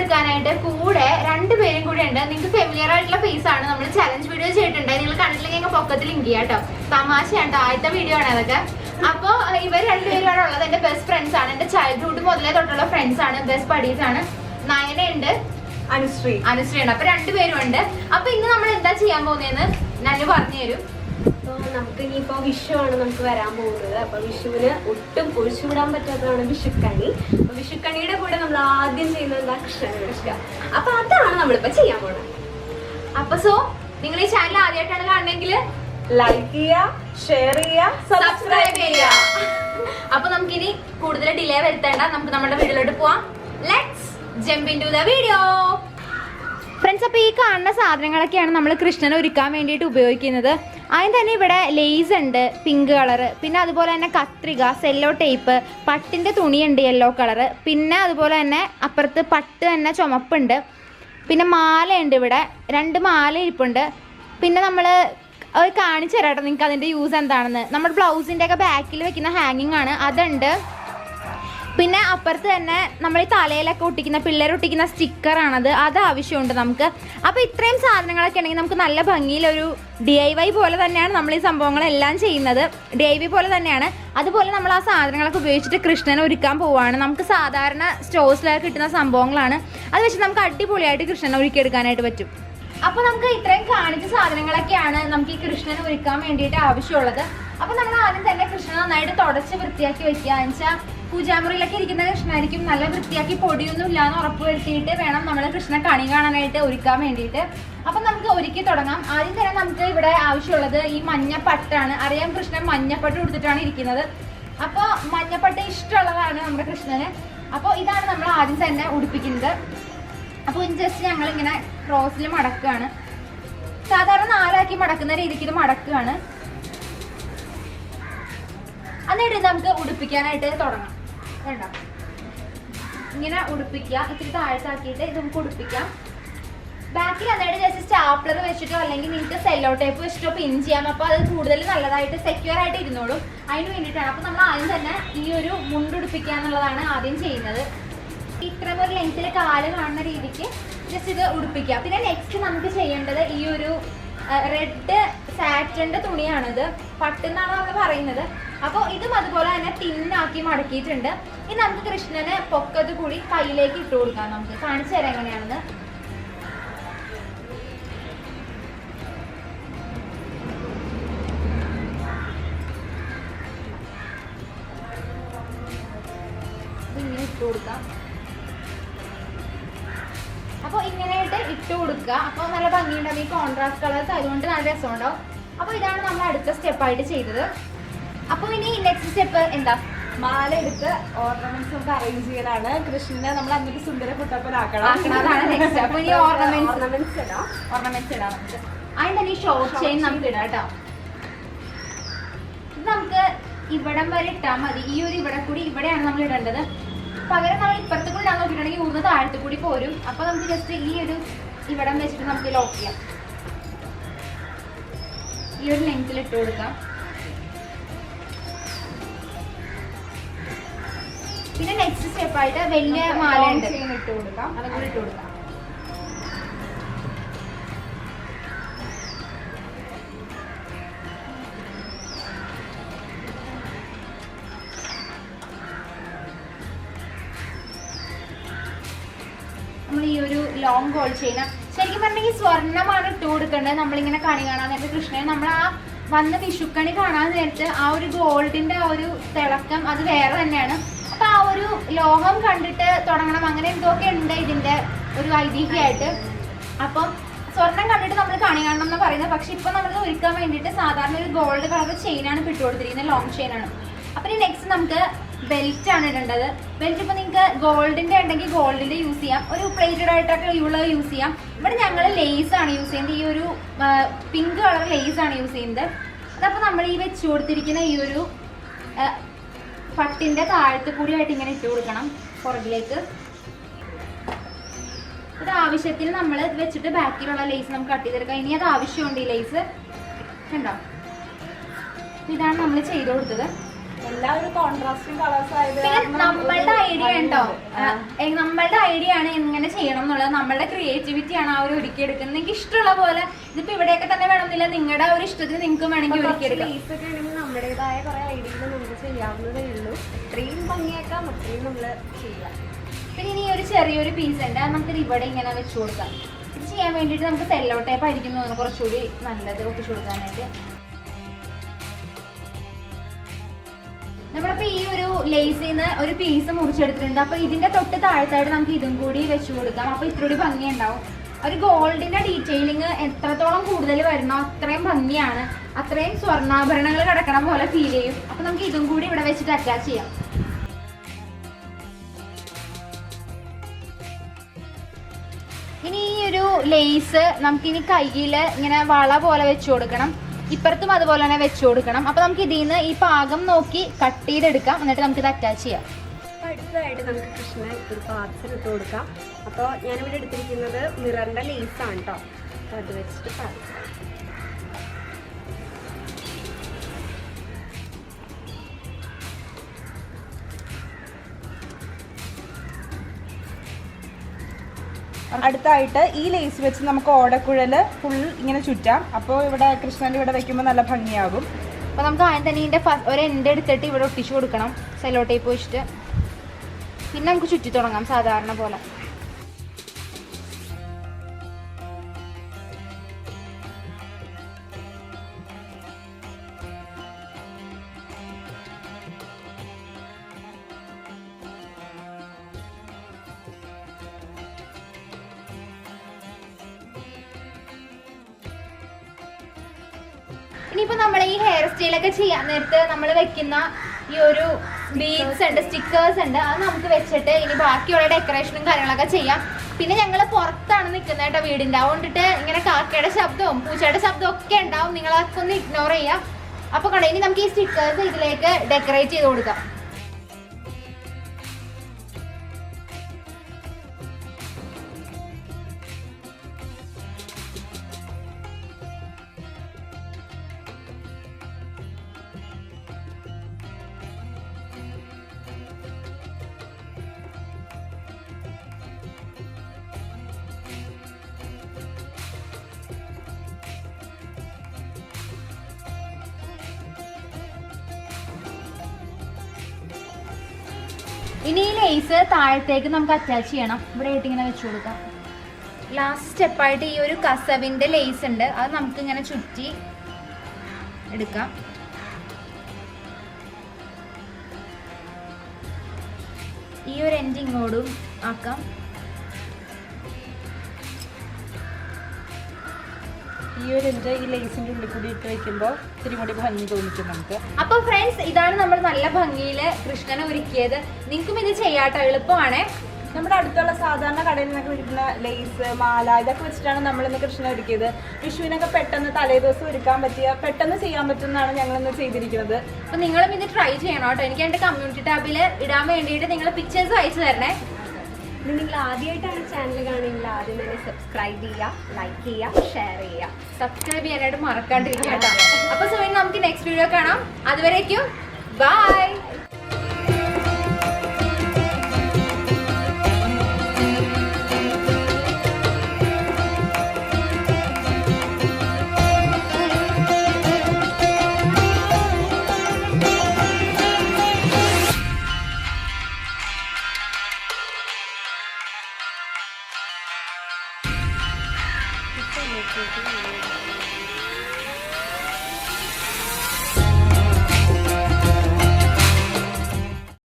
എടുക്കാനായിട്ട് കൂടെ രണ്ട് പേരും കൂടെ ഉണ്ട്. നിങ്ങൾക്ക് ഫെമിലിയർ ആയിട്ടുള്ള ഫേസ് ആണ് നമ്മൾ ചലഞ്ച് വീഡിയോ ചെയ്തിട്ടുണ്ട്. നിങ്ങൾ കണ്ടില്ലെങ്കിൽ ഞങ്ങൾ പൊക്കത്തിൽ ലിങ്ക് ചെയ്യാം കേട്ടോ തമാശയാണ് കേട്ടോ ആദ്യത്തെ വീഡിയോ ആണ് അതൊക്കെ. അപ്പോൾ ഇവർ രണ്ടുപേരാണ് ഉള്ളത് എന്റെ ബെസ്റ്റ് ഫ്രണ്ട്സ് ആണ്. എന്റെ ചൈൽഡ്ഹുഡ് മുതലേ തൊട്ടുള്ള ഫ്രണ്ട്സ് ആണ്. ബെസ്റ്റ് ബഡീസ് ആണ്. നയനയുണ്ട് അനുശ്രീ. അനുശ്രീ ഉണ്ട്. അപ്പൊ രണ്ടുപേരും ഉണ്ട്. അപ്പൊ ഇന്ന് നമ്മൾ എന്താ ചെയ്യാൻ പോകുന്നതെന്ന് ഞാൻ പറഞ്ഞു തരും അപ്പൊ നമുക്ക് വിഷു ആണ് നമുക്ക് വരാൻ പോകുന്നത്. അപ്പോൾ വിഷുവിന് ഒട്ടും ഒഴിച്ചുവിടാൻ പറ്റാത്തതാണ് വിഷുക്കണി. അപ്പോൾ വിഷുക്കണിയുടെ കൂടെ നമ്മൾ ആദ്യം ചെയ്യുന്നത് എന്താ? കൃഷ്ണ അപ്പൊ അതാണ് നമ്മളിപ്പോ ചെയ്യാൻ പോണത്. അപ്പൊ സോ നിങ്ങൾ ഈ ചാനൽ ആദ്യമായിട്ടാണ് കാണണമെങ്കിൽ ലൈക്ക് ചെയ്യുക ഷെയർ ചെയ്യുക സബ്സ്ക്രൈബ് ചെയ്യുക. അപ്പൊ നമുക്കിനി കൂടുതൽ ഡിലേ വരുത്തേണ്ട. നമുക്ക് നമ്മുടെ വീഡിയോയിലോട്ട് പോവാം. Let's jump into the video friends അപ്പോൾ ഈ കാണുന്ന സാധനങ്ങളൊക്കെയാണ് നമ്മൾ കൃഷ്ണനെ ഒരുക്കാൻ വേണ്ടിയിട്ട് ഉപയോഗിക്കുന്നത്. അതിന് തന്നെ ഇവിടെ ലേസ് ഉണ്ട് പിങ്ക് കളറ് പിന്നെ അതുപോലെ തന്നെ കത്രിക സെല്ലോ ടേപ്പ് പട്ടിന്റെ തുണിയുണ്ട് യെല്ലോ കളറ് പിന്നെ അതുപോലെ തന്നെ അപ്പുറത്ത് പട്ട് തന്നെ ചുമപ്പുണ്ട്. പിന്നെ മാലയുണ്ട് ഇവിടെ. രണ്ട് മാല ഇരിപ്പുണ്ട്. പിന്നെ നമ്മൾ കാണിച്ചു തരാം കേട്ടോ നിങ്ങൾക്ക് അതിന്റെ യൂസ് എന്താണെന്ന്. നമ്മുടെ ബ്ലൗസിന്റെ ഒക്കെ ബാക്കിൽ വെക്കുന്ന ഹാങ്ങിങ് ആണ്. അതുണ്ട്. പിന്നെ അപ്പുറത്ത് തന്നെ നമ്മൾ ഈ തലയിലൊക്കെ ഒട്ടിക്കുന്ന പിള്ളേർ ഒട്ടിക്കുന്ന സ്റ്റിക്കറാണത്. അത് ആവശ്യമുണ്ട് നമുക്ക്. അപ്പോൾ ഇത്രയും സാധനങ്ങളൊക്കെ ഉണ്ടെങ്കിൽ നമുക്ക് നല്ല ഭംഗിയിലൊരു ഡി ഐ വൈ പോലെ തന്നെയാണ് നമ്മൾ ഈ സംഭവങ്ങളെല്ലാം ചെയ്യുന്നത്. ഡി ഐ വൈ പോലെ തന്നെയാണ്. അതുപോലെ നമ്മൾ ആ സാധനങ്ങളൊക്കെ ഉപയോഗിച്ചിട്ട് കൃഷ്ണനെ ഒരുക്കാൻ പോവുകയാണ് നമുക്ക് സാധാരണ സ്റ്റോഴ്സിലൊക്കെ കിട്ടുന്ന സംഭവങ്ങളാണ്. അത് വെച്ച് നമുക്ക് അടിപൊളിയായിട്ട് കൃഷ്ണനെ ഒരുക്കിയെടുക്കാനായിട്ട് പറ്റും. അപ്പോൾ നമുക്ക് ഇത്രയും കാണിച്ച സാധനങ്ങളൊക്കെയാണ് നമുക്ക് ഈ കൃഷ്ണനെ ഒരുക്കാൻ വേണ്ടിയിട്ട് ആവശ്യമുള്ളത്. അപ്പോൾ നമ്മൾ ആദ്യം തന്നെ കൃഷ്ണനെ നന്നായിട്ട് തുടച്ച് വൃത്തിയാക്കി വെക്കുക. എന്ന് വെച്ചാൽ പൂജാമുറിയിലൊക്കെ ഇരിക്കുന്ന കൃഷ്ണനായിരിക്കും. നല്ല വൃത്തിയാക്കി പൊടിയൊന്നും ഇല്ലാന്ന് ഉറപ്പ് വരുത്തിയിട്ട് വേണം നമ്മൾ കൃഷ്ണനെ കണി കാണാനായിട്ട് ഒരുക്കാൻ വേണ്ടിയിട്ട്. അപ്പം നമുക്ക് ഒരുക്കി തുടങ്ങാം. ആദ്യം തന്നെ നമുക്ക് ഇവിടെ ആവശ്യമുള്ളത് ഈ മഞ്ഞപ്പട്ടാണ്. അറിയാം കൃഷ്ണൻ മഞ്ഞപ്പട്ട് കൊടുത്തിട്ടാണ് ഇരിക്കുന്നത്. അപ്പോൾ മഞ്ഞപ്പട്ട് ഇഷ്ടമുള്ളതാണ് നമ്മുടെ കൃഷ്ണന്. അപ്പോൾ ഇതാണ് നമ്മൾ ആദ്യം തന്നെ ഉടുപ്പിക്കുന്നത്. അപ്പോൾ ജസ്റ്റ് ഞങ്ങൾ ഇങ്ങനെ ക്രോസിൽ മടക്കുകയാണ്. സാധാരണ നാലാക്കി മടക്കുന്ന രീതിക്ക് ഇത് മടക്കുകയാണ്. എന്നിട്ട് ഇത് നമുക്ക് ഉടുപ്പിക്കാനായിട്ട് തുടങ്ങാം. വേണ്ട ഇങ്ങനെ ഉടുപ്പിക്കുക ഇത്തിരി താഴ്ത്താക്കിയിട്ട് ഇത് നമുക്ക് ഉടുപ്പിക്കാം. ബാക്കിൽ അതായത് ജസ്റ്റ് സ്റ്റാപ്ലർ വെച്ചിട്ടോ അല്ലെങ്കിൽ നിങ്ങൾക്ക് സെല്ലോ ടേപ്പ് വെച്ചിട്ടോ പിൻ ചെയ്യാം. അപ്പോൾ അത് കൂടുതൽ നല്ലതായിട്ട് സെക്യൂർ ആയിട്ട് ഇരുന്നോളും. അതിന് വേണ്ടിയിട്ടാണ്. അപ്പോൾ നമ്മൾ ആദ്യം തന്നെ ഈ ഒരു മുണ്ടുടുപ്പിക്കുക എന്നുള്ളതാണ് ആദ്യം ചെയ്യുന്നത്. ഇത്രയും ഒരു ലെങ്ത്തിൽ കാൽ കാണുന്ന രീതിക്ക് ജസ്റ്റ് ഇത് ഉടുപ്പിക്കുക. പിന്നെ നെക്സ്റ്റ് നമുക്ക് ചെയ്യേണ്ടത് ഈ ഒരു റെഡ് സാറ്റന്റെ തുണിയാണിത്. പട്ടെന്നാണ് നമ്മൾ പറയുന്നത്. അപ്പോൾ ഇതും അതുപോലെ തന്നെ തിന്നാക്കി മടക്കിയിട്ടുണ്ട്. ഇനി നമുക്ക് കൃഷ്ണനെ പൊക്കത്ത് കൂടി കയ്യിലേക്ക് ഇട്ട് കൊടുക്കാം. നമുക്ക് കാണിച്ചു തരാം എങ്ങനെയാണെന്ന്. ഇങ്ങനെ ഇട്ട് കൊടുക്കാം. അപ്പോൾ ഇങ്ങനെയായിട്ട് ഇട്ട് കൊടുക്കുക. അപ്പോൾ നല്ല ഭംഗിയുണ്ടാവും ഈ കോൺട്രാസ്റ്റ് കളേഴ്സ് അതുകൊണ്ട് നല്ല രസമുണ്ടാവും. അപ്പോൾ ഇതാണ് നമ്മൾ അടുത്ത സ്റ്റെപ്പായിട്ട് ചെയ്തത്. അപ്പോൾ ഇനി നെക്സ്റ്റ് സ്റ്റെപ്പ് എന്താ? മാല എടുത്ത് ഓർണമെന്റ്സ് നമുക്ക് അറേഞ്ച് ചെയ്യലാണ്. കൃഷ്ണനെ നമ്മൾ അങ്ങോട്ട് സുന്ദര കുട്ടപ്പനാക്കണം നെക്സ്റ്റ് ഇനി ഓർണമെന്റ്സ് ഓർണമെന്റ്സ് ഇടാം. ഓർണമെന്റ്സ് ഇടാം നമുക്ക്. അതിന് തന്നെ ഷോർട്ട് ചെയിൻ നമുക്ക് ഇടാം കേട്ടോ. ഇത് നമുക്ക് ഇവിടം വരെ ഇട്ടാൽ മതി. ഈ ഒരു ഇവിടെ കൂടി ഇവിടെയാണ് നമ്മൾ ഇടേണ്ടത്. പകരം നമ്മൾ ഇപ്പുറത്ത് കൂടി നോക്കിയിട്ടുണ്ടെങ്കിൽ ഊന്ന് താഴത്ത് കൂടി പോരും. അപ്പൊ നമുക്ക് ജസ്റ്റ് ഈ ഒരു ഇവിടം വെച്ചിട്ട് നമുക്ക് ലോക്ക് ചെയ്യാം. ഈ ഒരു ലെങ്ത്തിൽ ഇട്ട് കൊടുക്കാം. പിന്നെ നെക്സ്റ്റ് സ്റ്റെപ്പ് ആയിട്ട് വലിയ മാല ഉണ്ട്. ഇട്ട് കൊടുക്കാം. അതും കൂടി ഇട്ട് കൊടുക്കാം. നമ്മൾ ഈ ഒരു ലോങ് ഗോൾ ചെയ്യുന്ന ശരിക്കും പറഞ്ഞെങ്കിൽ സ്വർണമാണ് ഇട്ട് കൊടുക്കേണ്ടത്. നമ്മളിങ്ങനെ കണി കാണാൻ നേരത്തെ കൃഷ്ണനെ നമ്മൾ ആ വന്ന വിഷുക്കണി കാണാൻ നേരത്ത് ആ ഒരു ഗോൾഡിന്റെ ആ ഒരു തിളക്കം അത് വേറെ തന്നെയാണ്. ഒരു ലോഹം കണ്ടിട്ട് തുടങ്ങണം. അങ്ങനെ എന്തൊക്കെ ഉണ്ട് ഇതിന്റെ ഒരു ഐതിഹ്യമായിട്ട്? അപ്പം സ്വർണം കണ്ടിട്ട് നമ്മൾ കണി കാണണം എന്ന് പറയുന്നത്. പക്ഷെ ഇപ്പൊ നമ്മൾ ഒരുക്കാൻ വേണ്ടിയിട്ട് സാധാരണ ഒരു ഗോൾഡ് കളർ ചെയിനാണ് പിട്ടുകൊടുത്തിരിക്കുന്നത് ലോങ് ചെയിൻ ആണ്. അപ്പൊ ഇനി നെക്സ്റ്റ് നമുക്ക് ബെൽറ്റ് ആണ് ഇടേണ്ടത്. ബെൽറ്റ് ഇപ്പൊ നിങ്ങൾക്ക് ഗോൾഡിന്റെ ഉണ്ടെങ്കിൽ ഗോൾഡിന്റെ യൂസ് ചെയ്യാം. ഒരു പ്ലേറ്റഡ് ആയിട്ടൊക്കെ ഉള്ളത് യൂസ് ചെയ്യാം. ഇവിടെ ഞങ്ങൾ ലേസ് ആണ് യൂസ് ചെയ്യുന്നത്. ഈ ഒരു പിങ്ക് കളർ ലേസ് ആണ് യൂസ് ചെയ്യുന്നത്. അതപ്പോൾ നമ്മൾ ഈ വെച്ച് കൊടുത്തിരിക്കുന്ന ഈ ഒരു പട്ടിന്റെ താഴത്ത് കൂടിയായിട്ട് ഇങ്ങനെ ഇട്ട് കൊടുക്കണം പുറകിലേക്ക്. ഇത് ആവശ്യത്തിന് നമ്മൾ വെച്ചിട്ട് ബാക്കിലുള്ള ലേസ് നമുക്ക് കട്ട് ചെയ്തെടുക്കാം. ഇനി അത് ആവശ്യമുണ്ട് ഈ ലേസ് കണ്ടോ? ഇതാണ് നമ്മൾ ചെയ്ത് കൊടുത്തത്. എല്ലാ ഒരു കളേഴ്സ് ആയത് നമ്മളുടെ ഐഡിയ ഉണ്ടോ. നമ്മളുടെ ഐഡിയ ആണ് എങ്ങനെ ചെയ്യണം എന്നുള്ളത്. നമ്മളുടെ ക്രിയേറ്റിവിറ്റി ആണ് ആ ഒരുക്കി ഒരുക്കിയെടുക്കുന്നത് നിങ്ങൾക്ക് ഇഷ്ടമുള്ള പോലെ ഇതിപ്പോ ഇവിടെയൊക്കെ തന്നെ വേണമെന്നില്ല. നിങ്ങളുടെ ഒരു ഇഷ്ടത്തിന് നിങ്ങൾക്ക് വേണമെങ്കിൽ ഒരുക്കിയെടുക്കാം എടുക്കാം. ഒക്കെ ആണെങ്കിൽ നമ്മുടേതായ കുറെ ഐഡിയകൾ നമുക്ക് ചെയ്യാവുന്നതേ ഉള്ളൂ. ഇത്രയും ഭംഗിയാക്കാം അത്രയും നമ്മൾ ചെയ്യാം. പിന്നെ ഇനി ഒരു ചെറിയൊരു പീസ് ഉണ്ട്. അത് നമുക്ക് ഇവിടെ ഇങ്ങനെ വെച്ച് കൊടുക്കാം. ഇത് ചെയ്യാൻ വേണ്ടിയിട്ട് നമുക്ക് സെല്ലോ ടേപ്പ് ആയിരിക്കും തോന്നുന്നു കുറച്ചുകൂടി നല്ലത് ഒട്ടിച്ചു കൊടുക്കാനായിട്ട്. നമ്മളിപ്പോ ഈ ഒരു ലേസിൽ നിന്ന് ഒരു പീസ് മുറിച്ചെടുത്തിട്ടുണ്ട്. അപ്പൊ ഇതിന്റെ തൊട്ട് താഴത്തായിട്ട് നമുക്ക് ഇതും കൂടി വെച്ചു കൊടുക്കാം. അപ്പൊ ഇത്രയും ഭംഗി ഉണ്ടാവും ഒരു ഗോൾഡിന്റെ ഡീറ്റെയിലിംഗ് എത്രത്തോളം കൂടുതൽ വരുന്നോ അത്രയും ഭംഗിയാണ്. അത്രയും സ്വർണാഭരണങ്ങൾ കിടക്കണ പോലെ ഫീൽ ചെയ്യും. അപ്പൊ നമുക്ക് ഇതും കൂടി ഇവിടെ വെച്ചിട്ട് അറ്റാച്ച് ചെയ്യാം. ഇനി ഈ ഒരു ലേസ് നമുക്കിനി കയ്യിൽ ഇങ്ങനെ വള പോലെ വെച്ചു കൊടുക്കണം. ഇപ്പുറത്തും അതുപോലെ തന്നെ വെച്ച് കൊടുക്കണം. അപ്പൊ നമുക്ക് ഇതിൽ നിന്ന് ഈ പാകം നോക്കി കട്ട് ചെയ്തെടുക്കാം എന്നിട്ട് നമുക്ക് ഇത് അറ്റാച്ച് ചെയ്യാം. അടുത്തതായിട്ട് നമുക്ക് കൃഷ്ണ ഒരു പാർസൽ ഇട്ട് കൊടുക്കാം. അപ്പോൾ ഞാനിവിടെ എടുത്തിരിക്കുന്നത് മിററിന്റെ ലേസ് ആണ് കേട്ടോ അപ്പോൾ അത് വെച്ചിട്ട് പാർസൽ അടുത്തായിട്ട് ഈ ലേസ് വെച്ച് നമുക്ക് ഓടക്കുഴൽ ഫുൾ ഇങ്ങനെ ചുറ്റാം. അപ്പോൾ ഇവിടെ കൃഷ്ണന്റെ ഇവിടെ വെക്കുമ്പോൾ നല്ല ഭംഗിയാകും. അപ്പോൾ നമുക്ക് ആദ്യം തന്നെ ഇതിന്റെ ഒരു എൻഡ് എടുത്തിട്ട് ഇവിടെ ഒട്ടിച്ചു കൊടുക്കണം. സെലോ ടേപ്പ് വെച്ചിട്ട്. പിന്നെ നമുക്ക് ചുറ്റി തുടങ്ങാം സാധാരണ പോലെ. ഇനിയിപ്പോ നമ്മൾ ഈ ഹെയർ സ്റ്റൈലൊക്കെ ചെയ്യാൻ നേരത്ത് നമ്മൾ വെക്കുന്ന ഈ ഒരു ബീഡ്സ് ഉണ്ട് സ്റ്റിക്കേഴ്സ് ഉണ്ട് അത് നമുക്ക് വെച്ചിട്ട് ഇനി ബാക്കിയുള്ള ഡെക്കറേഷനും കാര്യങ്ങളൊക്കെ ചെയ്യാം. പിന്നെ ഞങ്ങൾ പുറത്താണ് നിൽക്കുന്നത് കേട്ടോ വീടിന്റെ അതുകൊണ്ടിട്ട് ഇങ്ങനെ കാക്കയുടെ ശബ്ദവും പൂച്ചയുടെ ശബ്ദവും ഒക്കെ ഉണ്ടാവും. നിങ്ങളൊക്കെ ഒന്ന് ഇഗ്നോർ ചെയ്യാം. അപ്പോൾ കണ്ടോ ഇനി നമുക്ക് ഈ സ്റ്റിക്കേഴ്സ് ഇതിലേക്ക് ഡെക്കറേറ്റ് ചെയ്ത് കൊടുക്കാം. ലേസ് താഴത്തേക്ക് നമുക്ക് അറ്റാച്ച് ചെയ്യണം. ഇവിടെ ആയിട്ട് ഇങ്ങനെ വെച്ചു കൊടുക്കാം. ലാസ്റ്റ് സ്റ്റെപ്പായിട്ട് ഈ ഒരു കസവിന്റെ ലേസ് ഉണ്ട്. അത് നമുക്ക് ഇങ്ങനെ ചുറ്റി എടുക്കാം. ഈ ഒരു എൻഡിങ്ങോടും ആക്കാം. ഈ ഒരു ഇഞ്ച് ഈ ഉള്ളിൽ കൂടി ഇട്ട് വെക്കുമ്പോൾ ഇത്തിരി കൂടി ഭംഗി തോന്നിക്കും നമുക്ക്. അപ്പൊ ഫ്രണ്ട്സ് ഇതാണ് നമ്മൾ നല്ല ഭംഗിയിൽ കൃഷ്ണനെ ഒരുക്കിയത്. നിങ്ങൾക്കും ഇത് ചെയ്യാട്ടോ എളുപ്പമാണ്. നമ്മുടെ അടുത്തുള്ള സാധാരണ കടയിൽ നിന്നൊക്കെ വിൽക്കുന്ന ലേസ് മാല ഇതൊക്കെ വെച്ചിട്ടാണ് നമ്മൾ ഇന്ന് കൃഷ്ണ ഒരുക്കിയത്. വിഷുവിനൊക്കെ പെട്ടെന്ന് തലേ ദിവസം ഒരുക്കാൻ പറ്റിയ പെട്ടെന്ന് ചെയ്യാൻ പറ്റുന്നതാണ് ഞങ്ങൾ ഇന്ന് ചെയ്തിരിക്കുന്നത്. അപ്പൊ നിങ്ങളും ഇത് ട്രൈ ചെയ്യണം കേട്ടോ. എനിക്ക് എന്റെ കമ്മ്യൂണിറ്റി ടാബിൽ ഇടാൻ വേണ്ടിയിട്ട് നിങ്ങൾ പിക്ചേഴ്സ് അയച്ചു തരണേ. ഇനി നിങ്ങൾ ആദ്യമായിട്ടാണ് ചാനൽ കാണുന്നെങ്കിൽ ആദ്യം തന്നെ സബ്സ്ക്രൈബ് ചെയ്യുക ലൈക്ക് ചെയ്യുക ഷെയർ ചെയ്യുക. സബ്സ്ക്രൈബ് ചെയ്യാനായിട്ട് മറക്കാണ്ടിരിക്കുക കേട്ടോ. അപ്പൊ സുവിൻ നമുക്ക് നെക്സ്റ്റ് വീഡിയോ കാണാം. അതുവരേക്കും ബൈ